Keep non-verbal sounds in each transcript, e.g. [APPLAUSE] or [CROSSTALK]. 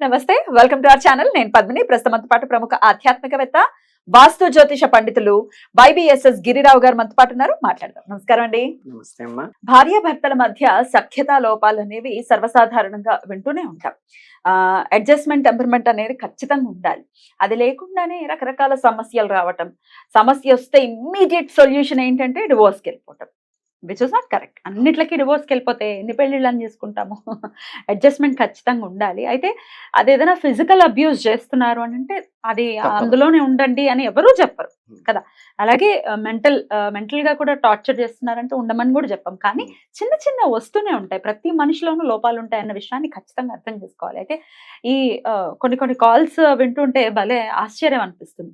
నమస్తే welcome to our channel. నేను పద్మిని. ప్రస్తుతం పాటు ప్రముఖ ఆధ్యాత్మికవేత్త వాస్తు జ్యోతిష పండితులు వైబిఎస్ఎస్ గిరిరావు గారు మనతో పాటు ఉన్నారు. మాట్లాడదాం. నమస్కారం అండి. నమస్తే అమ్మా. భార్యాభర్తల మధ్య సఖ్యతా లోపాలు అనేవి సర్వసాధారణంగా వింటూనే ఉంటాం. ఆ అడ్జస్ట్మెంట్ టెంపర్మెంట్ అనేది ఖచ్చితంగా ఉండాలి. అది లేకుండానే రకరకాల సమస్యలు రావటం. సమస్య వస్తే ఇమ్మీడియట్ సొల్యూషన్ ఏంటంటే డివోర్స్కి వెళ్ళిపోవటం. Which is not correct. అన్నిట్లకి డివోర్స్కి వెళ్ళిపోతే ఎన్ని పెళ్ళిళ్ళని చేసుకుంటాము. [LAUGHS] అడ్జస్ట్మెంట్ ఖచ్చితంగా ఉండాలి. అయితే అది ఏదైనా ఫిజికల్ అబ్యూస్ చేస్తున్నారు అని అంటే అది. అందులోనే ఉండండి అని ఎవరూ చెప్పరు. కదా. అలాగే మెంటల్ మెంటల్గా కూడా టార్చర్ చేస్తున్నారంటే ఉండమని కూడా చెప్పాం. కానీ చిన్న చిన్న వస్తూనే ఉంటాయి. ప్రతి మనిషిలోనూ లోపాలు ఉంటాయి అన్న విషయాన్ని ఖచ్చితంగా అర్థం చేసుకోవాలి. అయితే ఈ కొన్ని కొన్ని కాల్స్ వింటుంటే భలే ఆశ్చర్యం అనిపిస్తుంది.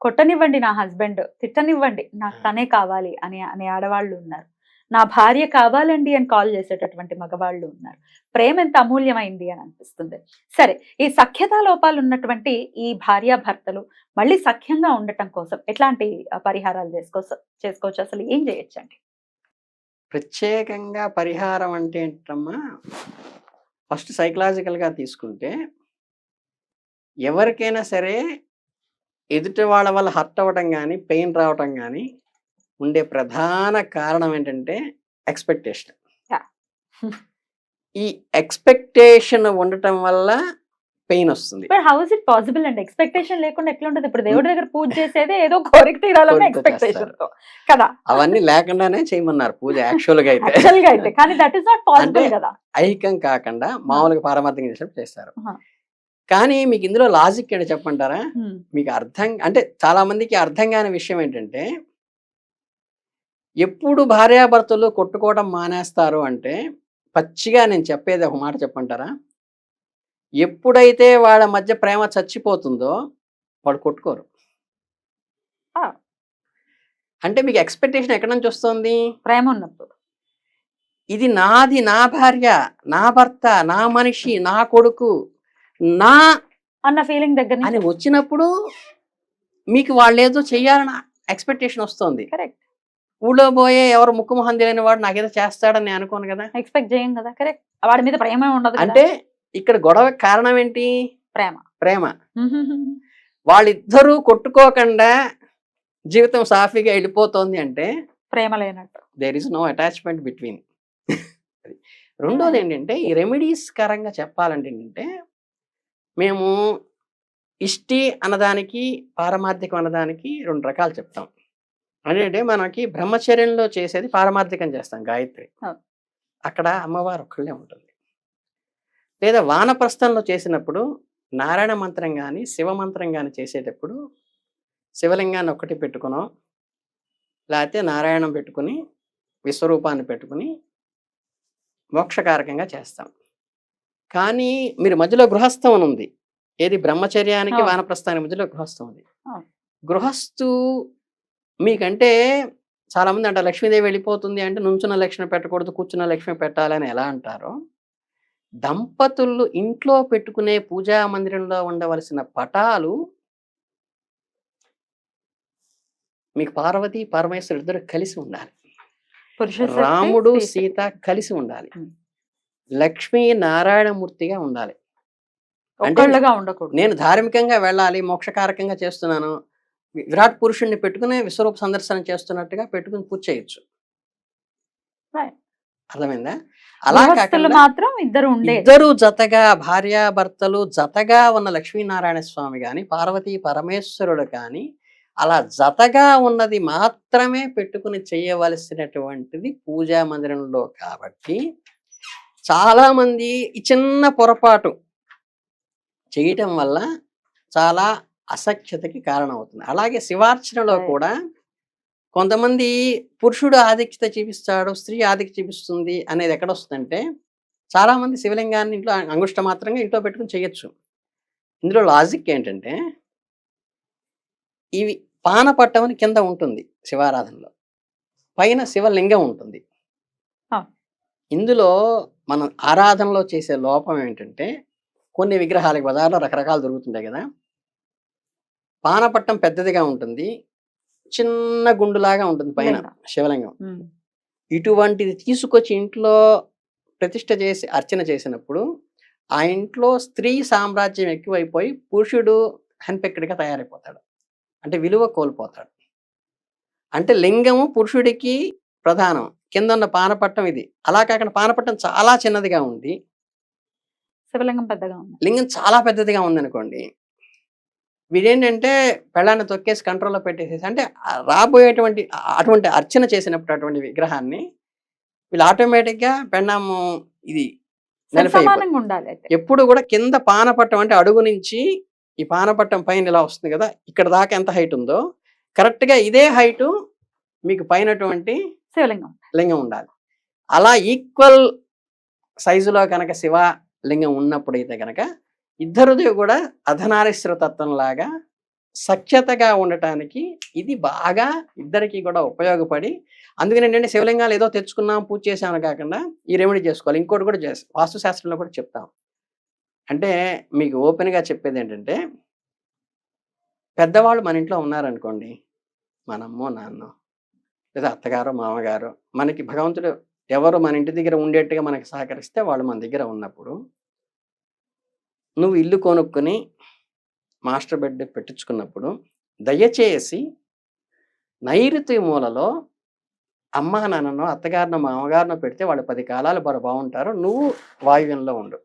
కొట్టనివ్వండి నా హస్బెండ్ తిట్టనివ్వండి నాకు తనే కావాలి అని అనే ఆడవాళ్ళు ఉన్నారు. నా భార్య కావాలండి అని కాల్ చేసేటటువంటి మగవాళ్ళు ఉన్నారు. ప్రేమ ఎంత అమూల్యమైంది అని అనిపిస్తుంది. సరే ఈ సఖ్యతా లోపాలు ఉన్నటువంటి ఈ భార్యాభర్తలు మళ్ళీ సఖ్యంగా ఉండటం కోసం ఎట్లాంటి పరిహారాలు చేసుకో చేసుకోవచ్చు? అసలు ఏం చేయొచ్చండి? ప్రత్యేకంగా పరిహారం అంటే ఏంటమ్మా ఫస్ట్ సైకలాజికల్గా తీసుకుంటే ఎవరికైనా సరే ఎదుటి వాళ్ళ వల్ల హర్ట్ అవ్వటం కానీ పెయిన్ రావటం కానీ ఉండే ప్రధాన కారణం ఏంటంటే ఎక్స్పెక్టేషన్. ఈ ఎక్స్పెక్టేషన్ ఉండటం వల్ల పెయిన్ వస్తుంది. But how is it possible అండి? ఎక్స్పెక్టేషన్ లేకుండా ఎట్లా ఉంటుంది? ఇప్పుడు దేవుడి దగ్గర పూజ చేసేదే ఏదో కోరిక తీరాలన్న ఎక్స్పెక్టేషన్తో కదా? అవన్నీ లేకుండానే చేయమన్నారు పూజ యాక్చువల్గా అయితే. యాక్చువల్గా అయితే. కానీ దట్ ఈస్ నాట్ పాసిబుల్ కదా? ఐహికం కాకుండా మామూలుగా పారమార్థంగా చేసినప్పుడు చేస్తారు. కానీ మీకు ఇందులో లాజిక్ ఏంటో చెప్పంటారా. మీకు అర్థం అంటే చాలా మందికి అర్థం కాని విషయం ఏంటంటే ఎప్పుడు భార్యాభర్తలు కొట్టుకోవడం మానేస్తారు అంటే పచ్చిగా నేను చెప్పేది ఒక మాట చెప్పంటారా? ఎప్పుడైతే వాళ్ళ మధ్య ప్రేమ చచ్చిపోతుందో వాడు కొట్టుకోరు. అంటే మీకు ఎక్స్పెక్టేషన్ ఎక్కడి నుంచి వస్తుంది? ప్రేమ ఉన్నప్పుడు ఇది నాది నా భార్య నా భర్త నా మనిషి నా కొడుకు నా అన్న ఫీలింగ్ దగ్గర అని వచ్చినప్పుడు మీకు వాళ్ళు ఏదో చెయ్యాలని ఎక్స్పెక్టేషన్ వస్తుంది. కరెక్ట్. ఊళ్ళో పోయే ఎవరు ముక్కు మొహం తెలియని వాడు నాకేదో చేస్తాడని నేను అనుకోను కదా. ఎక్స్పెక్ట్ చేయం కదా కరెక్ట్ వాడి మీద ప్రేమ ఉండదు అంటే ఇక్కడ గొడవ కారణం ఏంటి? ప్రేమ. ప్రేమ. వాళ్ళిద్దరూ కొట్టుకోకుండా జీవితం సాఫీగా వెళ్ళిపోతోంది అంటే ప్రేమ లేనట్టు. There is no attachment between రెండోది ఏంటంటే ఈ రెమెడీస్ కరంగా చెప్పాలంటే ఏంటంటే మేము ఇష్టి అన్నదానికి పారమార్థికం అన్నదానికి రెండు రకాలు చెప్తాం. అంటే మనకి బ్రహ్మచర్యంలో చేసేది పారమార్థికం చేస్తాం గాయత్రి. అక్కడ అమ్మవారు ఒక్కళ్ళే ఉంటుంది లేదా వానప్రస్థంలో చేసినప్పుడు నారాయణ మంత్రం కానీ శివ మంత్రం కానీ చేసేటప్పుడు శివలింగాన్ని ఒక్కటి పెట్టుకునో లేకపోతే నారాయణం పెట్టుకుని విశ్వరూపాన్ని పెట్టుకుని మోక్షకారకంగా చేస్తాం కానీ మీరు మధ్యలో గృహస్థం అని ఉంది ఏది బ్రహ్మచర్యానికి. వానప్రస్థానికి మధ్యలో గృహస్థం ఉంది. గృహస్థు మీకంటే చాలా మంది అంటారు లక్ష్మీదేవి వెళ్ళిపోతుంది అంటే నుంచున్న లక్ష్మి పెట్టకూడదు కూర్చున్న లక్ష్మి పెట్టాలని ఎలా అంటారో? దంపతులు ఇంట్లో పెట్టుకునే పూజా మందిరంలో ఉండవలసిన పటాలు మీకు పార్వతి పరమేశ్వరు ఇద్దరు కలిసి ఉండాలి. రాముడు. సీత కలిసి ఉండాలి. లక్ష్మీ నారాయణమూర్తిగా ఉండాలి. అంటే నేను ధార్మికంగా వెళ్ళాలి మోక్షకారకంగా చేస్తున్నాను విరాట్ పురుషుణ్ణి పెట్టుకుని విశ్వరూప సందర్శనం చేస్తున్నట్టుగా పెట్టుకుని పూజ చేయొచ్చు. అర్థమైందా? అలా మాత్రం ఇద్దరు ఇద్దరు జతగా భార్యాభర్తలు జతగా ఉన్న లక్ష్మీనారాయణ స్వామి కానీ పార్వతీ పరమేశ్వరుడు కానీ అలా జతగా ఉన్నది మాత్రమే పెట్టుకుని చేయవలసినటువంటిది పూజా మందిరంలో కాబట్టి చాలా మంది ఈ చిన్న పొరపాటు చేయటం వల్ల చాలా అసఖ్యతకి కారణమవుతుంది. అలాగే శివార్చనలో. కూడా కొంతమంది పురుషుడు ఆధిక్యత చూపిస్తాడు స్త్రీ ఆధిక్యత చూపిస్తుంది అనేది ఎక్కడ వస్తుందంటే చాలా మంది శివలింగాన్ని ఇంట్లో అంగుష్ట మాత్రంగా ఇంట్లో పెట్టుకుని చేయొచ్చు. ఇందులో లాజిక్ ఏంటంటే ఇవి పానపట్టం అని కింద ఉంటుంది శివారాధనలో. పైన శివలింగం ఉంటుంది. ఇందులో మనం ఆరాధనలో చేసే లోపం ఏంటంటే కొన్ని విగ్రహాలకి బజార్లో రకరకాలు దొరుకుతుంటాయి కదా. పానపట్టం పెద్దదిగా ఉంటుంది. చిన్న గుండులాగా ఉంటుంది పైన లింగం. శివలింగం. ఇటువంటిది తీసుకొచ్చి ఇంట్లో ప్రతిష్ట చేసి అర్చన చేసినప్పుడు ఆ ఇంట్లో స్త్రీ సామ్రాజ్యం ఎక్కువైపోయి పురుషుడు హన్పెక్కడిగా తయారైపోతాడు. అంటే విలువ కోల్పోతాడు. అంటే లింగము పురుషుడికి ప్రధానం. కింద ఉన్న పానపట్టం ఇది. అలా కాకుండా పానపట్టం చాలా చిన్నదిగా ఉంది. శివలింగం పెద్దగా ఉంది. లింగం చాలా పెద్దదిగా ఉందనుకోండి వీడేంటంటే పెళ్ళాన్ని తొక్కేసి కంట్రోల్లో పెట్టేసేసి అంటే రాబోయేటువంటి అటువంటి అర్చన చేసినప్పుడు అటువంటి విగ్రహాన్ని వీళ్ళు ఆటోమేటిక్గా పెళ్ళాము ఇది ఎప్పుడు కూడా కింద పానపట్టం అంటే అడుగు నుంచి ఈ పానపట్టం పైన ఇలా వస్తుంది కదా ఇక్కడ దాకా ఎంత హైట్ ఉందో కరెక్ట్గా ఇదే హైట్ మీకు పైనటువంటి శివలింగం లింగం ఉండాలి. అలా ఈక్వల్ సైజులో కనుక శివ లింగం ఉన్నప్పుడైతే కనుక ఇద్దరిది కూడా అధనారీశ్వర లాగా సఖ్యతగా ఉండటానికి ఇది బాగా ఇద్దరికి కూడా ఉపయోగపడి అందుకని ఏంటంటే శివలింగాలు ఏదో తెచ్చుకున్నాం పూజ చేసామని కాకుండా ఈ రెమెడీ చేసుకోవాలి. ఇంకోటి కూడా చేస్తాం వాస్తుశాస్త్రంలో కూడా చెప్తాం. అంటే మీకు ఓపెన్గా చెప్పేది ఏంటంటే పెద్దవాళ్ళు మన ఇంట్లో ఉన్నారనుకోండి మనమ్మో నాన్న లేదా అత్తగారు మామగారు మనకి భగవంతుడు ఎవరు మన ఇంటి దగ్గర ఉండేట్టుగా మనకి సహకరిస్తే వాళ్ళు మన దగ్గర ఉన్నప్పుడు నువ్వు ఇల్లు కొనుక్కొని మాస్టర్ బెడ్ పెట్టించుకున్నప్పుడు దయచేసి నైరుతి మూలలో అమ్మ నాన్ననో అత్తగారినో మామగారినో పెడితే వాళ్ళు పది కాలాలు బాగా బాగుంటారు నువ్వు వాయువ్యంలో ఉండు.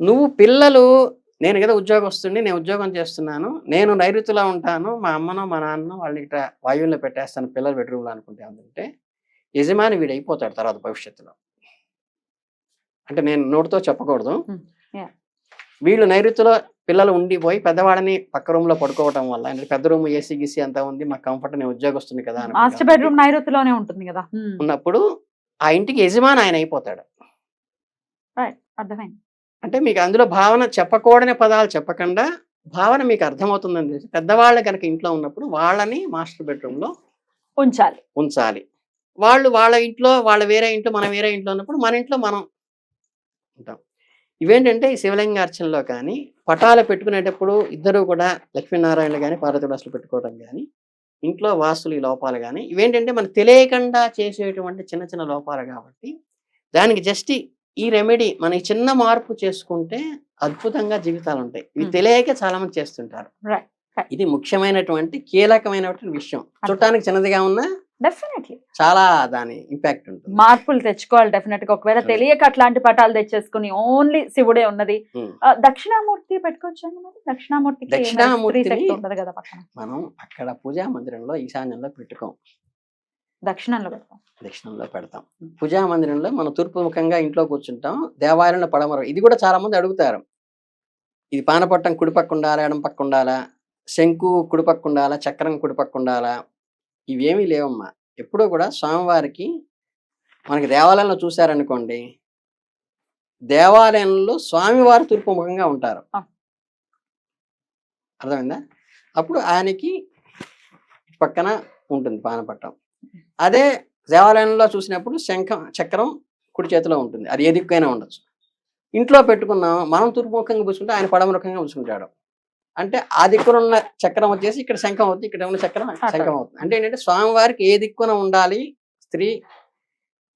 నువ్వు పిల్లలు నేను కదా ఉద్యోగం వస్తుంది నేను ఉద్యోగం చేస్తున్నాను నేను నైరుతిలో ఉంటాను మా అమ్మనో మా నాన్ననో వాళ్ళని ఇట్లా వాయువుల్లో పెట్టేస్తాను పిల్లల బెడ్రూమ్లో అనుకుంటే అంటే యజమాని వీడు అయిపోతాడు తర్వాత భవిష్యత్తులో అంటే నేను నోటితో చెప్పకూడదు. వీళ్ళు నైరుతిలో పిల్లలు ఉండిపోయి పెద్దవాళ్ళని పక్క రూమ్లో పడుకోవటం వల్ల పెద్ద రూమ్ ఏసీ గీసీ అంతా ఉంది మాకు కంఫర్ట్ నేను ఉద్యోగం వస్తుంది కదా. మాస్టర్ బెడ్రూమ్ నైరుతిలోనే ఉంటుంది కదా. ఉన్నప్పుడు ఆ ఇంటికి యజమాని ఆయన అయిపోతాడు. అర్థమైంది. అంటే మీకు అందులో భావన చెప్పకూడని పదాలు చెప్పకుండా భావన మీకు అర్థమవుతుందని తెలిసి పెద్దవాళ్ళు కనుక ఇంట్లో ఉన్నప్పుడు వాళ్ళని మాస్టర్ బెడ్రూమ్లో ఉంచాలి. ఉంచాలి. వాళ్ళు వాళ్ళ ఇంట్లో వాళ్ళ వేరే ఇంట్లో మనం వేరే ఇంట్లో ఉన్నప్పుడు మన ఇంట్లో మనం ఉంటాం. ఇవేంటంటే ఈ శివలింగ అర్చనలో కానీ పటాలు పెట్టుకునేటప్పుడు ఇద్దరు కూడా లక్ష్మీనారాయణలు కానీ పార్వతుడాసులు పెట్టుకోవడం కానీ ఇంట్లో వాస్తులు ఈ లోపాలు కానీ ఇవేంటంటే మనకు తెలియకుండా చేసేటువంటి చిన్న చిన్న లోపాలు కాబట్టి దానికి జస్ట్ ఈ రెమెడీ మన చిన్న మార్పు చేసుకుంటే అద్భుతంగా జీవితాలు ఉంటాయి ఇవి. తెలియక చాలా మంది చేస్తుంటారు. ఇది ముఖ్యమైనటువంటి కీలకమైనటువంటి విషయం చూడటానికి చిన్నదిగా ఉన్నా డెఫినెట్లీ చాలా దాని ఇంపాక్ట్ ఉంటుంది. మార్పులు తెచ్చుకోవాలి డెఫినెట్గా ఒకవేళ. తెలియక అట్లాంటి పటాలు తెచ్చేసుకుని ఓన్లీ శివుడే ఉన్నది. దక్షిణామూర్తి పెట్టుకోవచ్చండి మరి? దక్షిణామూర్తికి మరి స్త్రీ దక్షిణామూర్తిని- శక్తి ఉండదు కదా పక్కన. మనం అక్కడ పూజా మందిరంలో ఈశాన్యంలో పెట్టుకోం. దక్షిణంలో పెడతాం దక్షిణంలో పెడతాం. పూజా మందిరంలో మనం తూర్పు ముఖంగా ఇంట్లో కూర్చుంటాం. దేవాలయంలో పడమర ఇది కూడా చాలా మంది అడుగుతారు. ఇది పానపట్టం కుడి పక్క ఉండాలా ఎడం పక్క ఉండాలా? శంకు కుడి పక్క ఉండాలా? చక్రం కుడి పక్క ఉండాలా? ఇవేమీ లేవమ్మా. ఎప్పుడూ కూడా స్వామివారికి మనకి దేవాలయంలో చూశారనుకోండి దేవాలయంలో స్వామివారు తూర్పు ముఖంగా ఉంటారు. అర్థమైందా? అప్పుడు ఆయనకి పక్కన ఉంటుంది పానపట్టం. అదే దేవాలయంలో చూసినప్పుడు శంఖం చక్రం కుడి చేతిలో ఉంటుంది. అది ఏ ఉండొచ్చు. ఇంట్లో పెట్టుకున్నాం మనం తూర్పు ముఖంగా పూసుకుంటే ఆయన పడమ ముఖంగా పూసుకుంటాడు అంటే ఆ దిక్కున ఉన్న చక్రం వచ్చేసి ఇక్కడ శంఖం అవుతుంది ఇక్కడ ఉన్న చక్రం శంఖం అవుతుంది. అంటే ఏంటంటే స్వామివారికి ఏ దిక్కున ఉండాలి స్త్రీ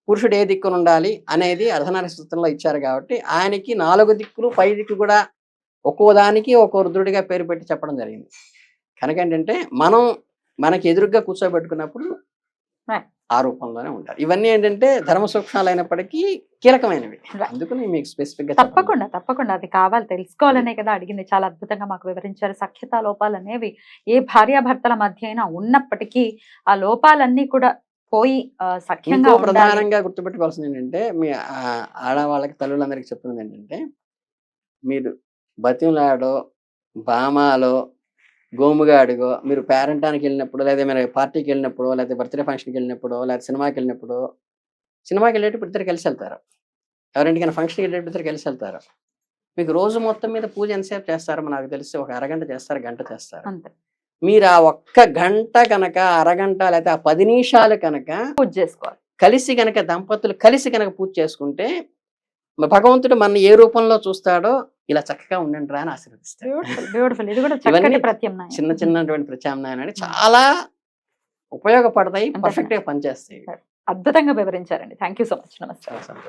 పురుషుడు ఏ దిక్కున ఉండాలి అనేది అర్ధనారీశ్వరంలో ఇచ్చారు కాబట్టి ఆయనకి నాలుగు దిక్కులు పై దిక్కు కూడా ఒక్కో దానికి ఒక్కో రుద్రుడిగా పేరు పెట్టి చెప్పడం జరిగింది. కనుక ఏంటంటే మనం మనకి ఎదురుగ్గా కూర్చోబెట్టుకున్నప్పుడు. ఆ రూపంలోనే ఉంటారు ఇవన్నీ ఏంటంటే ధర్మ సూక్ష్మాలు అయినప్పటికీ కీలకమైనవి. అందుకని మీకు స్పెసిఫిక్గా తప్పకుండా తప్పకుండా అది కావాలి తెలుసుకోవాలనే కదా అడిగింది. చాలా అద్భుతంగా మాకు వివరించారు. సఖ్యత లోపాలు అనేవి ఏ భార్యాభర్తల మధ్య అయినా ఉన్నప్పటికీ ఆ లోపాలన్నీ కూడా పోయి సఖ్యంగా ప్రధానంగా గుర్తుపెట్టుకోవాల్సింది ఏంటంటే మీ ఆడవాళ్ళకి తల్లులందరికీ చెప్తున్నది ఏంటంటే మీరు బతిమలాడో బామాలో గోముగాడుగో మీరు పేరెంటానికి వెళ్ళినప్పుడు లేదా మీరు పార్టీకి వెళ్ళినప్పుడు లేదా బర్త్డే ఫంక్షన్కి వెళ్ళినప్పుడు లేదా సినిమాకి వెళ్ళినప్పుడు సినిమాకి వెళ్ళేటప్పుడు ఇద్దరు కలిసి వెళ్తారు. ఎవరింటికైనా ఫంక్షన్కి వెళ్ళేటప్పుడు ఇద్దరు కలిసి వెళ్తారు. మీకు రోజు మొత్తం మీద పూజ ఎంతసేపు చేస్తారో? నాకు తెలిసి ఒక అరగంట చేస్తారు గంట చేస్తారు. అంతే. మీరు ఆ ఒక్క గంట కనుక అరగంట లేకపోతే ఆ పది నిమిషాలు కనుక పూజ చేసుకోవాలి. కలిసి గనక దంపతులు కలిసి గనక పూజ చేసుకుంటే భగవంతుడు మన ఏ రూపంలో చూస్తాడో ఇలా చక్కగా ఉండండి రా అని ప్రత్యామ్నాయం. చిన్న చిన్నటువంటి ప్రత్యామ్నాయాలు చాలా ఉపయోగపడతాయి? పర్ఫెక్ట్గా పనిచేస్తాయి. అద్భుతంగా వివరించారండి. థ్యాంక్ యూ సో మచ్ నమస్తే. సంతోషం.